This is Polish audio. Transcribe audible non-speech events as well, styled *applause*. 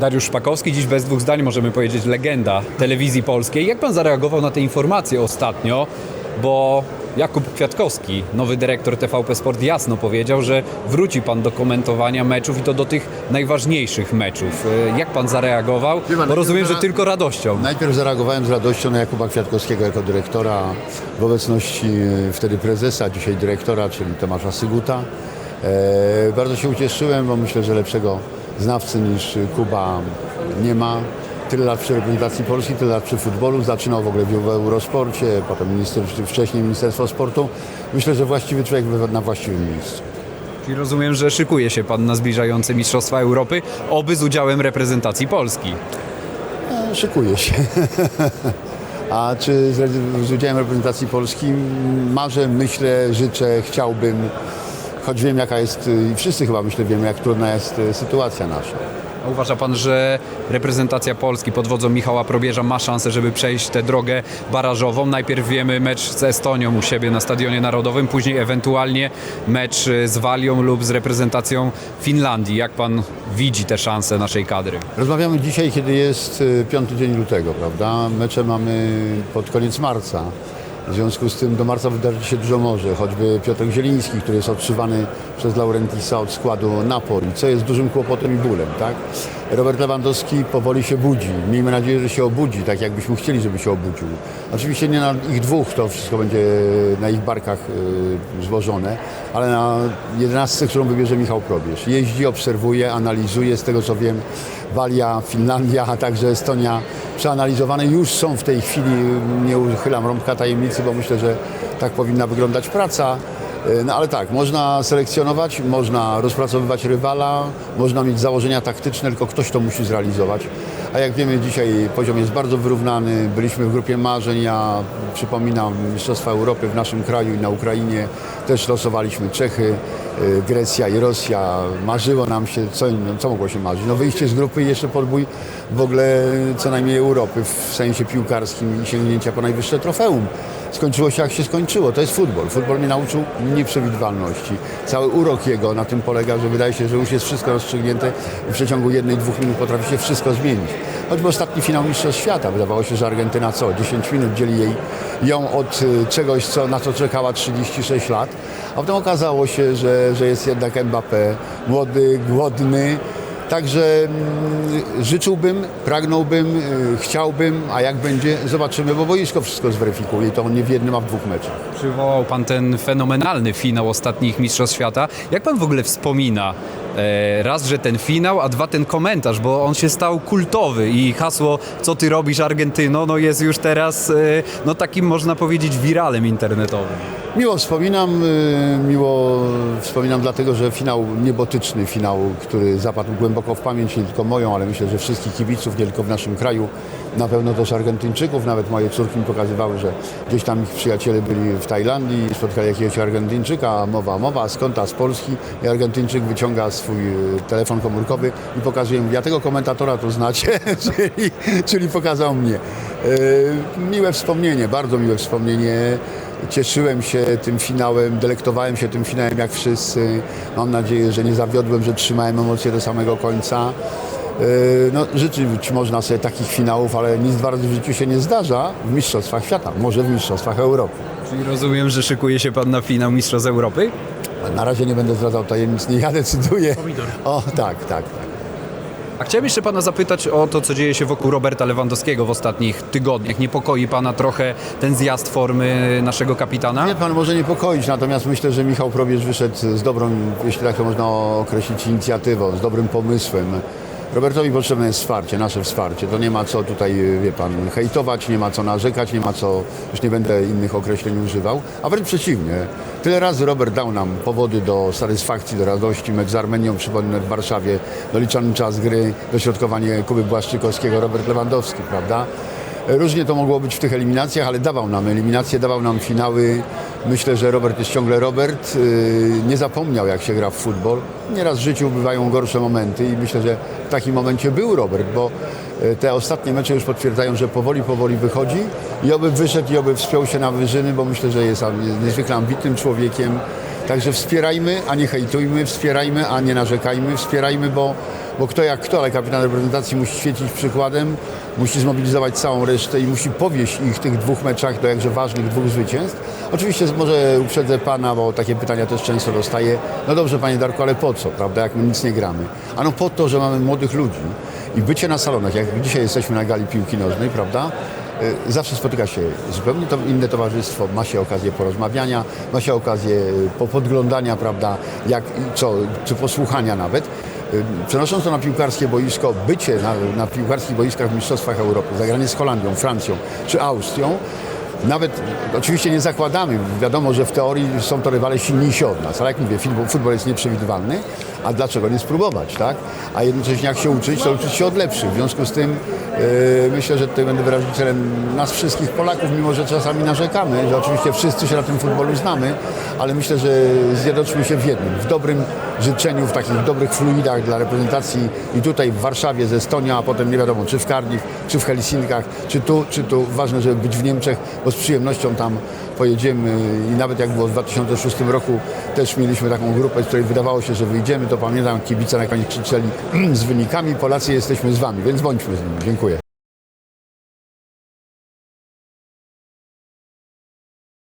Dariusz Szpakowski, dziś bez dwóch zdań możemy powiedzieć legenda telewizji polskiej. Jak pan zareagował na te informacje ostatnio? Bo Jakub Kwiatkowski, nowy dyrektor TVP Sport jasno powiedział, że wróci pan do komentowania meczów i to do tych najważniejszych meczów. Y, Jak pan zareagował? Bo rozumiem, że tylko radością. Najpierw zareagowałem z radością na Jakuba Kwiatkowskiego jako dyrektora w obecności e, wtedy prezesa, dzisiaj dyrektora, czyli Tomasza Syguta. E, bardzo się ucieszyłem, bo myślę, że lepszego znawcy niż Kuba nie ma. Tyle lat przy reprezentacji Polski, tyle lat przy futbolu. Zaczynał w ogóle w Eurosporcie, potem minister, wcześniej Ministerstwo Sportu. Myślę, że właściwy człowiek na właściwym miejscu. Czyli rozumiem, że szykuje się pan na zbliżające Mistrzostwa Europy, oby z udziałem reprezentacji Polski. E, Szykuje się. *laughs* A czy z, z udziałem reprezentacji Polski? Marzę, myślę, życzę, chciałbym, choć wiem jaka jest, i wszyscy chyba myślę wiemy, jak trudna jest e, sytuacja nasza. A Uważa pan, że reprezentacja Polski pod wodzą Michała Probierza ma szansę, żeby przejść tę drogę barażową? Najpierw wiemy mecz z Estonią u siebie na Stadionie Narodowym, później ewentualnie mecz y, z Walią lub z reprezentacją Finlandii. Jak pan widzi te szanse naszej kadry? Rozmawiamy dzisiaj, kiedy jest piąty dzień lutego, prawda? Mecze mamy pod koniec marca. W związku z tym do marca wydarzy się dużo może, choćby Piotr Zieliński, który jest otrzymany przez Laurentisa od składu Napoli, co jest dużym kłopotem i bólem, tak? Robert Lewandowski powoli się budzi. Miejmy nadzieję, że się obudzi, tak jakbyśmy chcieli, żeby się obudził. Oczywiście nie na ich dwóch, to wszystko będzie na ich barkach y, złożone, ale na jedenastce, którą wybierze Michał Probierz. Jeździ, obserwuje, analizuje, z tego co wiem, Walia, Finlandia, a także Estonia przeanalizowane już są w tej chwili, nie uchylam rąbka tajemnicy, bo myślę, że tak powinna wyglądać praca. E, No ale tak, można selekcjonować, można rozpracowywać rywala, można mieć założenia taktyczne, tylko ktoś to musi zrealizować. A jak wiemy, dzisiaj poziom jest bardzo wyrównany. Byliśmy w grupie marzeń, ja przypominam Mistrzostwa Europy w naszym kraju i na Ukrainie. Też losowaliśmy Czechy, y, Grecja i Rosja. Marzyło nam się, co, co mogło się marzyć? No wyjście z grupy i jeszcze podbój w ogóle co najmniej Europy w sensie piłkarskim i sięgnięcia po najwyższe trofeum. Skończyło się jak się skończyło. To jest futbol. Futbol mnie nauczył nieprzewidywalności. Cały urok jego na tym polega, że wydaje się, że już jest wszystko rozstrzygnięte i w przeciągu jednej, dwóch minut potrafi się wszystko zmienić. Choćby ostatni finał Mistrzostw Świata. Wydawało się, że Argentyna co? 10 minut dzieli jej ją od y, czegoś, co, na co czekała 36 lat. A potem okazało się, że, że jest jednak Mbappé, młody, głodny, Także mm, życzyłbym, pragnąłbym, y, chciałbym, a jak będzie, zobaczymy, bo boisko wszystko zweryfikuje i to nie w jednym, a w dwóch meczach. Przywołał pan ten fenomenalny finał ostatnich Mistrzostw Świata. Jak pan w ogóle wspomina raz, że ten finał, a dwa ten komentarz, bo on się stał kultowy i hasło co ty robisz Argentyno, no jest już teraz e, no takim można powiedzieć wiralem internetowym. Miło wspominam, y, miło wspominam dlatego, że finał niebotyczny, finał, który zapadł głęboko w pamięć nie tylko moją, ale myślę, że wszystkich kibiców, nie tylko w naszym kraju, na pewno też Argentyńczyków, nawet moje córki mi pokazywały, że gdzieś tam ich przyjaciele byli w Tajlandii, spotkali jakiegoś Argentyńczyka, mowa, mowa, skąd, a z Polski i Argentyńczyk wyciąga swój y, telefon komórkowy i pokazuje mi, ja tego komentatora to znacie, *laughs* czyli, czyli pokazał mnie. Y, Miłe wspomnienie, bardzo miłe wspomnienie. Cieszyłem się tym finałem, delektowałem się tym finałem jak wszyscy. Mam nadzieję, że nie zawiodłem, że trzymałem emocje do samego końca. Yy, No, życzyć można sobie takich finałów, ale nic dwa razy w życiu się nie zdarza w Mistrzostwach Świata, może w Mistrzostwach Europy. Czyli rozumiem, że szykuje się pan na finał Mistrzostw Europy? Na razie nie będę zdradzał tajemnic, nie ja decyduję. O, tak, tak, tak. A chciałem jeszcze pana zapytać o to, co dzieje się wokół Roberta Lewandowskiego w ostatnich tygodniach. Niepokoi pana trochę ten zjazd formy naszego kapitana? Mnie pan może niepokoić, natomiast myślę, że Michał Probierz wyszedł z dobrą, jeśli tak to można określić, inicjatywą, z dobrym pomysłem. Robertowi potrzebne jest wsparcie, nasze wsparcie. To nie ma co tutaj, wie pan, hejtować, nie ma co narzekać, nie ma co, już nie będę innych określeń używał, a wręcz przeciwnie. Tyle razy Robert dał nam powody do satysfakcji, do radości. Mecz z Armenią, przypomnę, w Warszawie, doliczony czas gry, dośrodkowanie Kuby Błaszczykowskiego, Robert Lewandowski, prawda? Różnie to mogło być w tych eliminacjach, ale dawał nam eliminacje, dawał nam finały. Myślę, że Robert jest ciągle Robert. Yy, Nie zapomniał, jak się gra w futbol. Nieraz w życiu bywają gorsze momenty i myślę, że w takim momencie był Robert, bo te ostatnie mecze już potwierdzają, że powoli, powoli wychodzi i oby wyszedł i oby wspiął się na wyżyny, bo myślę, że jest jest niezwykle ambitnym człowiekiem. Także wspierajmy, a nie hejtujmy, wspierajmy, a nie narzekajmy, wspierajmy, bo, bo kto jak kto, ale kapitan reprezentacji musi świecić przykładem, musi zmobilizować całą resztę i musi powieść ich w tych dwóch meczach do jakże ważnych dwóch zwycięstw. Oczywiście może uprzedzę Pana, bo takie pytania też często dostaję. No dobrze Panie Darku, ale po co, prawda, jak my nic nie gramy? Ano po to, że mamy młodych ludzi i bycie na salonach, jak dzisiaj jesteśmy na gali piłki nożnej, prawda, y, zawsze spotyka się zupełnie to inne towarzystwo, ma się okazję porozmawiania, ma się okazję y, po- podglądania, prawda, jak co, czy posłuchania nawet. Y, Przenosząc to na piłkarskie boisko, bycie na, na piłkarskich boiskach w Mistrzostwach Europy, zagranie z Holandią, Francją czy Austrią, nawet oczywiście nie zakładamy, wiadomo, że w teorii są to rywale silniejsi od nas, ale jak mówię, futbol, jest nieprzewidywalny, a dlaczego nie spróbować, tak? A jednocześnie jak się uczyć, to uczyć się od lepszych. W związku z tym yy, myślę, że tutaj będę wyrazicielem nas wszystkich Polaków, mimo że czasami narzekamy, że oczywiście wszyscy się na tym futbolu znamy, ale myślę, że zjednoczmy się w jednym, w dobrym życzeniu, w takich dobrych fluidach dla reprezentacji i tutaj w Warszawie z Estonią, a potem nie wiadomo, czy w Cardiff, czy w Helsinkach, czy tu, czy tu. Ważne, żeby być w Niemczech, bo z przyjemnością tam pojedziemy i nawet jak było w 2006 roku, też mieliśmy taką grupę, z której wydawało się, że wyjdziemy, to pamiętam, kibice na koniec krzyczeli *clears throat* z wynikami, Polacy jesteśmy z wami, więc bądźmy z nimi. Dziękuję.